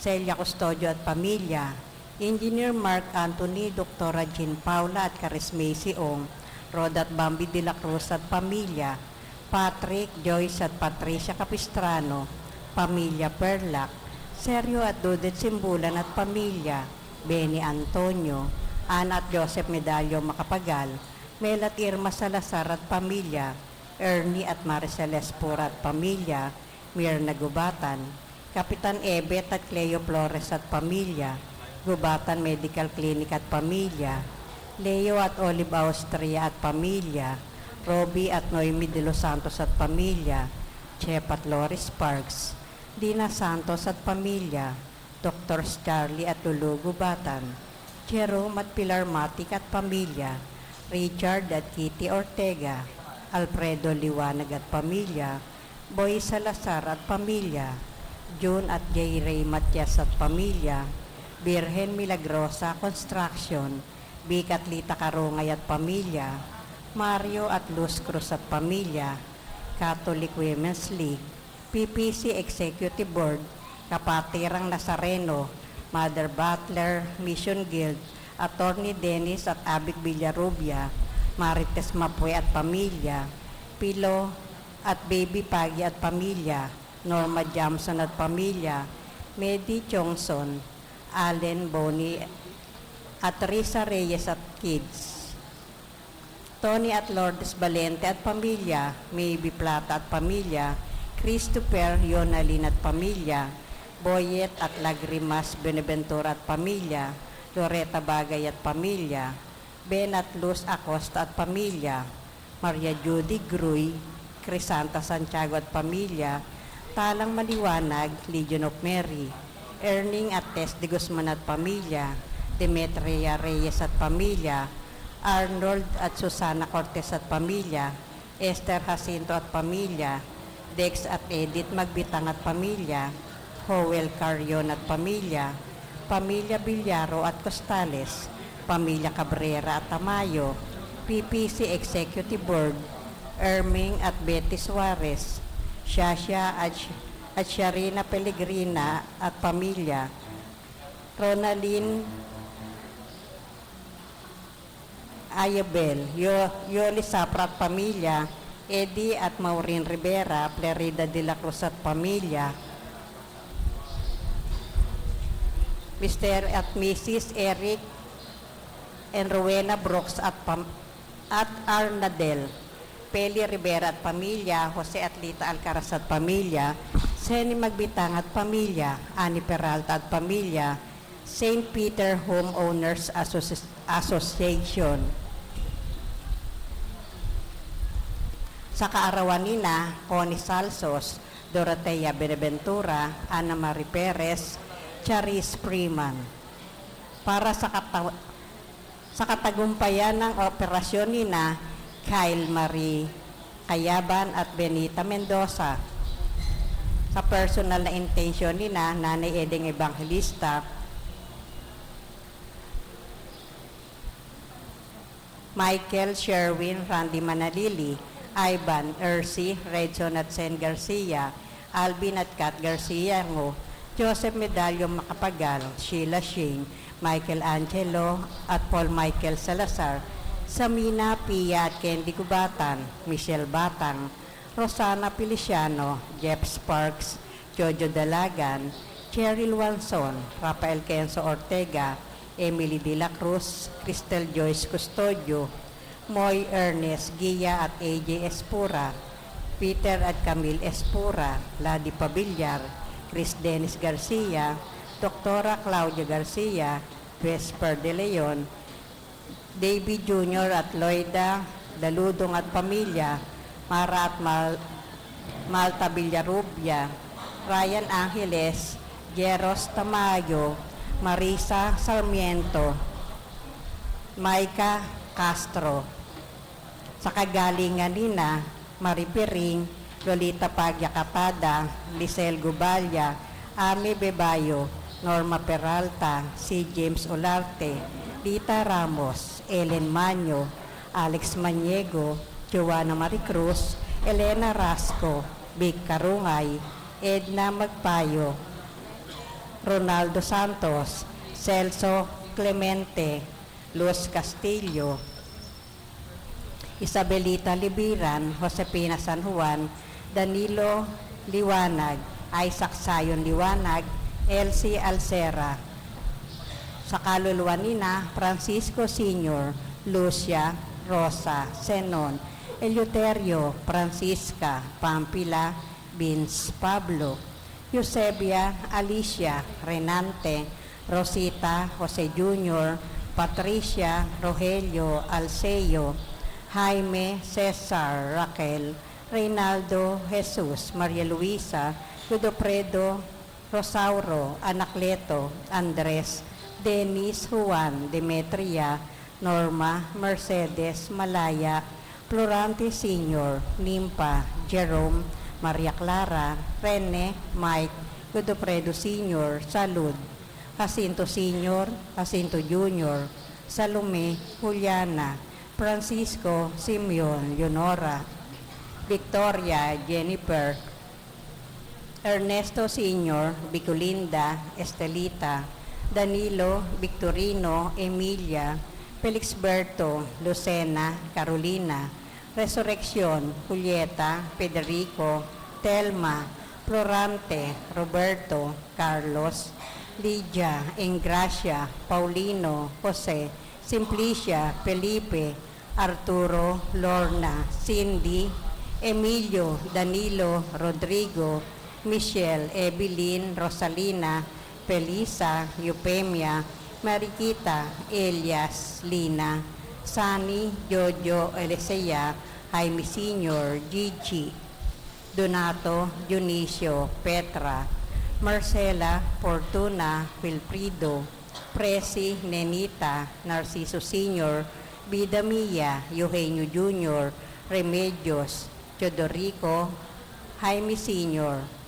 Celia Custodio at pamilya, Engineer Mark Anthony, Dr. Jean Paula at Carismay Ong, Rod at Bambi de la Cruz at pamilya, Patrick, Joyce at Patricia Capistrano, pamilya Perlac, Sergio at Dudet Simbulan at pamilya, Benny Antonio, Ana at Joseph Medallo Makapagal, Mel at Irma Salazar at pamilya, Ernie at Maricel Espora at pamilya, Mirna Gubatan, Kapitan Ebet at Cleo Flores at pamilya, Gubatan Medical Clinic at pamilya, Leo at Olive Austria at pamilya, Robbie at Noemi de los Santos at pamilya, Chep at Loris Parks, Dina Santos at pamilya, Dr. Charlie at Lulu Gubatan, Jerome at Pilar Matic at pamilya, Richard at Kitty Ortega, Alfredo Liwanag at pamilya, Boy Salazar at pamilya, June at J. Ray Matias at pamilya, Birhen Milagrosa Construction, Vic at Lita Karungay at pamilya, Mario at Luz Cruz at pamilya, Catholic Women's League, PPC Executive Board, Kapatirang Nazareno, Mother Butler, Mission Guild, Attorney Dennis at Abig Villarubia, Marites Mapue at pamilya, Pilo at Baby Pagi at pamilya, Norma Jamson at pamilya, Medi Chongson, Allen Boni at Risa Reyes at kids. Tony at Lourdes Valente at pamilya, Maybe Plata at pamilya, Christopher Yonalin at pamilya, Boyet at Lagrimas Beneventura at pamilya, Loretta Bagay at pamilya, Ben at Luz Acosta at pamilya, Maria Judy Gruy, Crisanta Santiago at pamilya, Talang Maliwanag, Legion of Mary, Erning at Tess de Guzman at pamilya, Demetria Reyes at pamilya, Arnold at Susana Cortez at pamilya, Esther Jacinto at pamilya, Dex at Edith Magbitang at pamilya, Howell Carion at pamilya, Pamilya Bilyaro at Costales, Pamilya Cabrera at Tamayo, PPC Executive Board, Erming at Betty Suarez, Shasha at, at Sharina Pellegrina at pamilya, Ronaldine Ayabel, Yo, Yoli Sapra at pamilya, Eddie at Maureen Rivera, Flerida de la Cruz at pamilya, Mr. at Mrs. Eric and Rowena Brooks at, pam, at Arnadel, Peli Rivera at pamilya, Jose at Lita Alcaraz at pamilya, Seni Magbitang at pamilya, Ani Peralta at pamilya, St. Peter Homeowners Associ- Association. Sa kaarawan nina, Connie Salsos, Dorotea Beneventura, Ana Marie Perez, Charis Freeman. Para sa, kata- sa katagumpayan ng operasyon nina, Kyle Marie Kayaban at Benita Mendoza. Sa personal na intention nina, Nanay Edeng Evangelista, Michael Sherwin Randy Manalili, Ivan Ersi, Redson at Sen Garcia, Alvin at Kat Garcia Ngo, Joseph Medallo Macapagal, Sheila Shing, Michael Angelo at Paul Michael Salazar, Samina Pia Candy Gubatan, Michelle Batang, Rosana Feliciano, Jeff Sparks, Jojo Dalagan, Cheryl Wanson, Rafael Kenzo Ortega, Emily De La Cruz, Cristel Joyce Custodio, Moy Ernest Gia at AJ Espura, Peter at Camille Espura, Ladi Pabillar, Chris Dennis Garcia, Doktora Claudia Garcia, Vesper De Leon, David Jr. at Loida, Daludong at Pamilya, Mara at Mal Malta Villarubia, Ryan Angeles, Jeros Tamayo, Marisa Sarmiento, Maika Castro. Sa kagalingan nina, Maripiring, Lolita Pagya Katada, Lisel Gubalya, Ami Bebayo, Norma Peralta, si James Olarte, Lita Ramos, Ellen Manyo, Alex Maniego, Joanna Maricruz, Elena Rasco, Vic Karungay, Edna Magpayo, Ronaldo Santos, Celso Clemente, Luz Castillo, Isabelita Libiran, Josepina San Juan, Danilo Liwanag, Isaac Sayon Liwanag, Elsie Alcera. Sa kaluluwa nina, Francisco Sr., Lucia, Rosa, Zenon, Eleuterio, Francisca, Pampila, Vince, Pablo, Eusebia, Alicia, Renante, Rosita, Jose Jr., Patricia, Rogelio, Alceo, Jaime, Cesar, Raquel, Reynaldo, Jesus, Maria Luisa, Gudopredo, Rosauro, Anacleto, Andres, Dennis, Juan, Demetria, Norma, Mercedes, Malaya, Florante Sr., Limpa, Jerome, Maria Clara, Rene, Mike, Godopredo Sr., Salud, Jacinto Sr., Jacinto Jr., Salome, Juliana, Francisco, Simeon, Leonora, Victoria, Jennifer, Ernesto Sr., Bicolinda, Estelita, Danilo, Victorino, Emilia, Felixberto, Lucena, Carolina, Resurrección, Julieta, Federico, Telma, Florante, Roberto, Carlos, Lydia, Ingracia, Paulino, Jose, Simplicia, Felipe, Arturo, Lorna, Cindy, Emilio, Danilo, Rodrigo, Michelle, Evelyn, Rosalina, Felisa, Eupemia, Mariquita, Elias, Lina, Sani, Jojo, Elisea, Jaime Sr., Gigi, Donato, Dionisio, Petra, Marcela, Fortuna, Wilfrido, Presi, Nenita, Narciso Vida Mia, Eugenio Jr., Remedios, Teodorico, Jaime Sr.,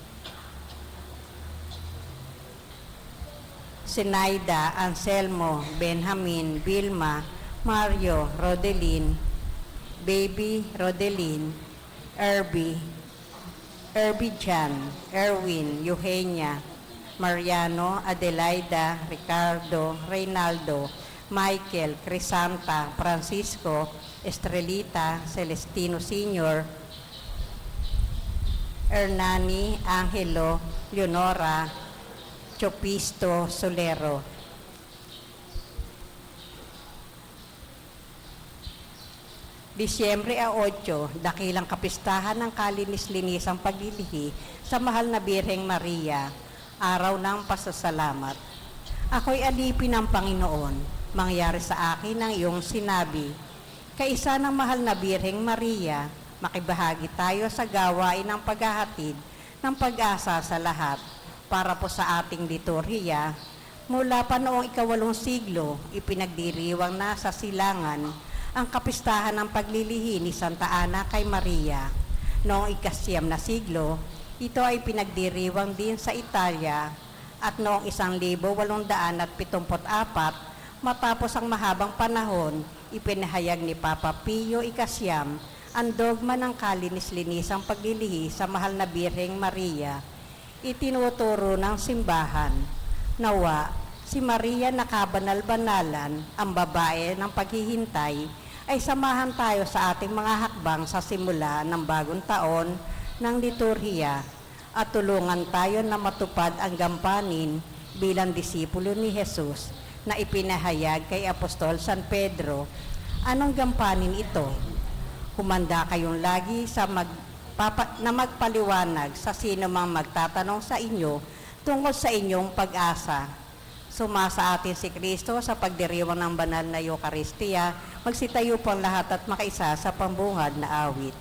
Sinaida, Anselmo, Benjamin, Vilma, Mario, Rodelin, Baby, Rodelin, Erby, Erby Jan, Erwin, Eugenia, Mariano, Adelaida, Ricardo, Reynaldo, Michael, Crisanta, Francisco, Estrelita, Celestino Sr., Hernani, Angelo, Leonora, Chopisto, Solero. Disyembre a 8, dakilang kapistahan ng kalinis-linisang paglilihi sa mahal na Birheng Maria, araw ng pasasalamat. Ako'y alipin ng Panginoon, mangyari sa akin ang iyong sinabi. Kaisa ng mahal na Birheng Maria, makibahagi tayo sa gawain ng paghahatid ng pag-asa sa lahat para po sa ating liturhiya. Mula pa noong ikawalong siglo, ipinagdiriwang na sa silangan ang kapistahan ng paglilihi ni Santa Ana kay Maria. Noong ikasyam na siglo, ito ay pinagdiriwang din sa Italia at noong 1874, matapos ang mahabang panahon, ipinahayag ni Papa Pio Ikasyam ang dogma ng kalinis-linisang paglilihi sa mahal na Birheng Maria. Itinuturo ng simbahan, nawa, si Maria na kabanal-banalan, ang babae ng paghihintay, ay samahan tayo sa ating mga hakbang sa simula ng bagong taon ng liturhiya at tulungan tayo na matupad ang gampanin bilang disipulo ni Jesus na ipinahayag kay Apostol San Pedro. Anong gampanin ito? Humanda kayong lagi sa magpapa, na magpaliwanag sa sino mang magtatanong sa inyo tungkol sa inyong pag-asa. Sumasa atin si Kristo sa pagdiriwang ng banal na Eucharistia, magsitayo po ang lahat at makaisa sa pambungad na awit.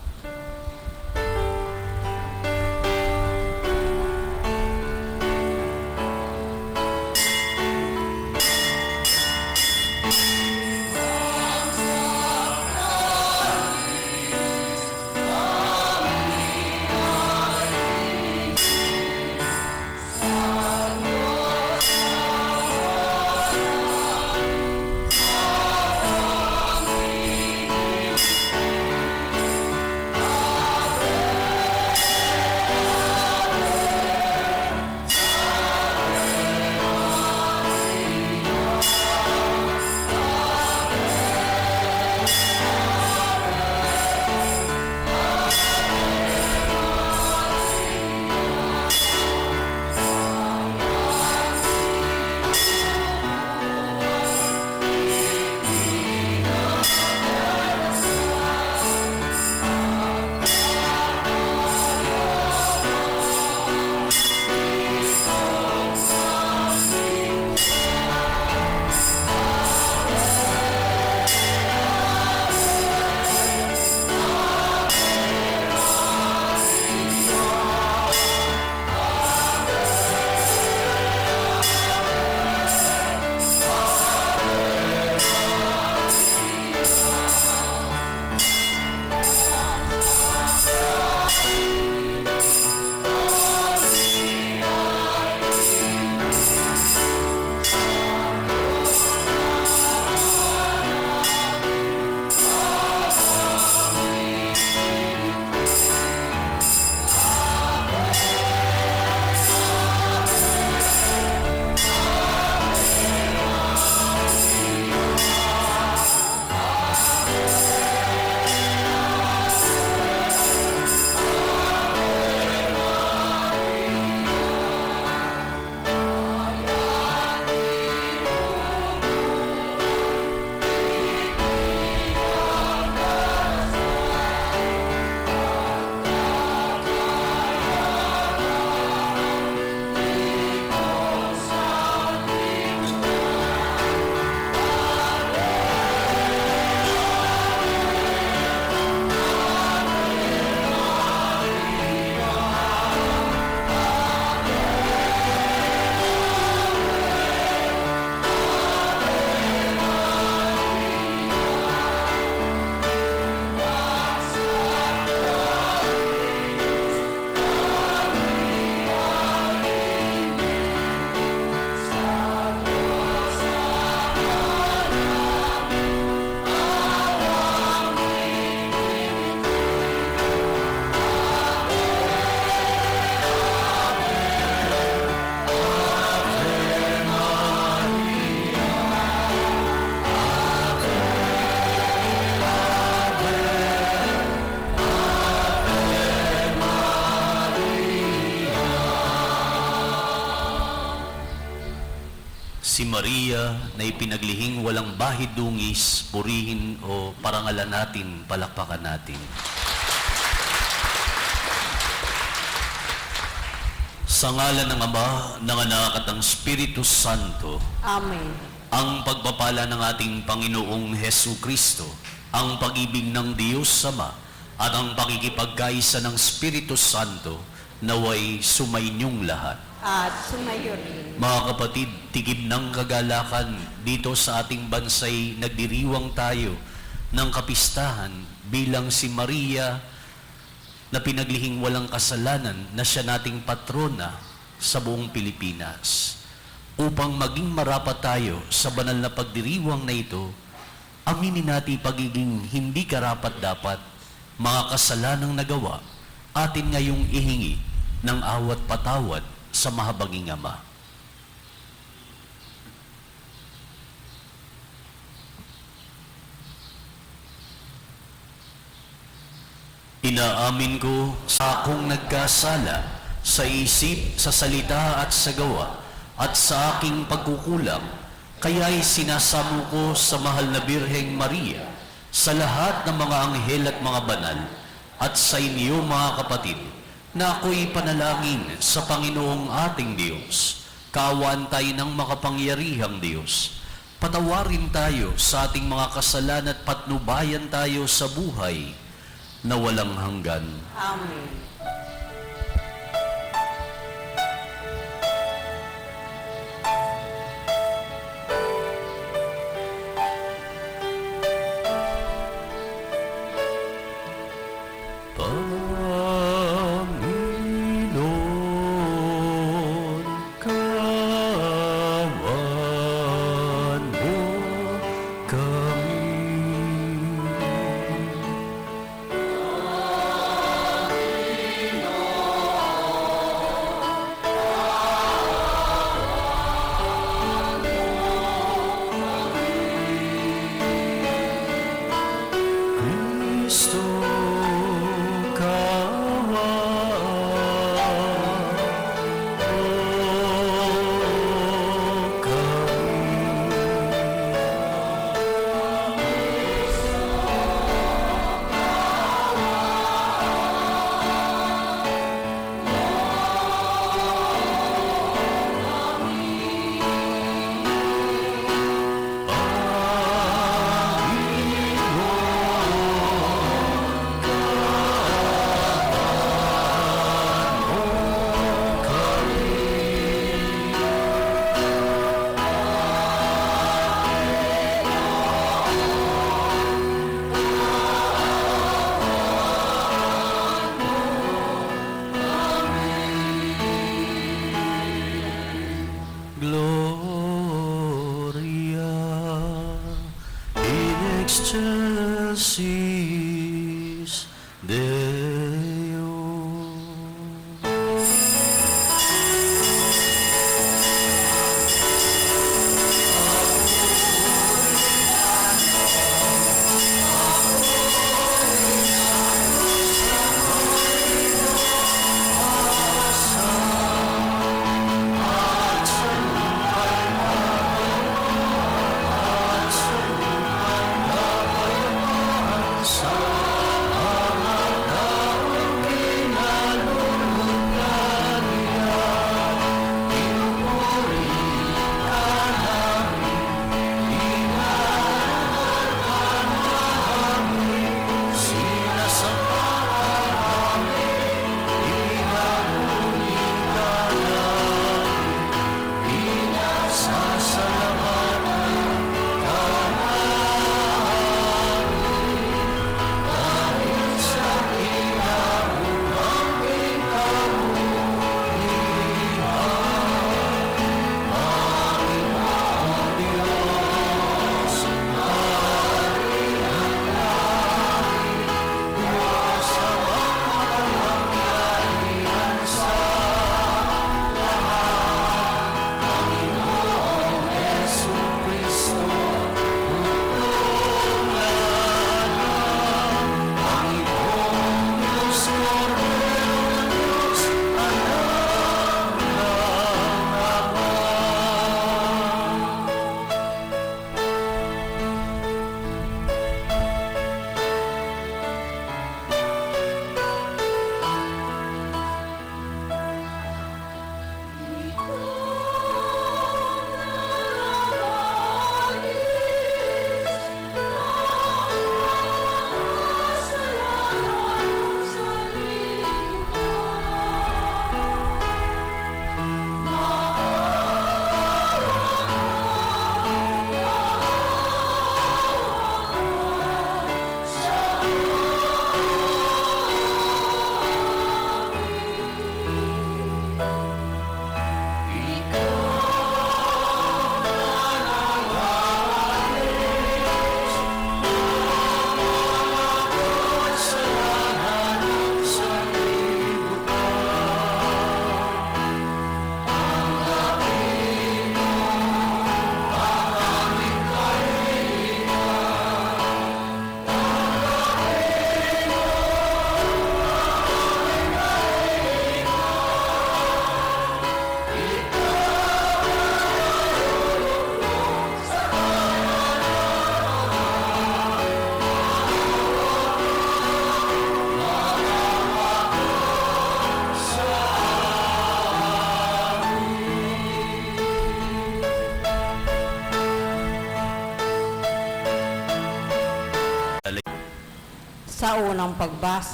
Si Maria na ipinaglihing walang bahid dungis, purihin o parangalan natin, palakpakan natin. Sa ngalan ng Ama, ng Anak at ng Espiritu Santo, Amen. ang pagpapala ng ating Panginoong Heso Kristo, ang pag-ibig ng Diyos Sama, at ang pakikipagkaisa ng Espiritu Santo, naway sumainyong lahat. At sumayo rin. Mga kapatid, tigib ng kagalakan dito sa ating bansay nagdiriwang tayo ng kapistahan bilang si Maria na pinaglihing walang kasalanan na siya nating patrona sa buong Pilipinas. Upang maging marapat tayo sa banal na pagdiriwang na ito, aminin natin pagiging hindi karapat dapat mga kasalanang nagawa atin ngayong ihingi ng awat patawad sa mahabaging Ama. Inaamin ko sa akong nagkasala sa isip, sa salita at sa gawa at sa aking pagkukulang, kaya'y sinasamo ko sa mahal na Birheng Maria, sa lahat ng mga anghel at mga banal, at sa inyo mga kapatid, na ako'y panalangin sa Panginoong ating Diyos, kaawaan tayo ng makapangyarihang Diyos. Patawarin tayo sa ating mga kasalanan at patnubayan tayo sa buhay na walang hanggan. Amen.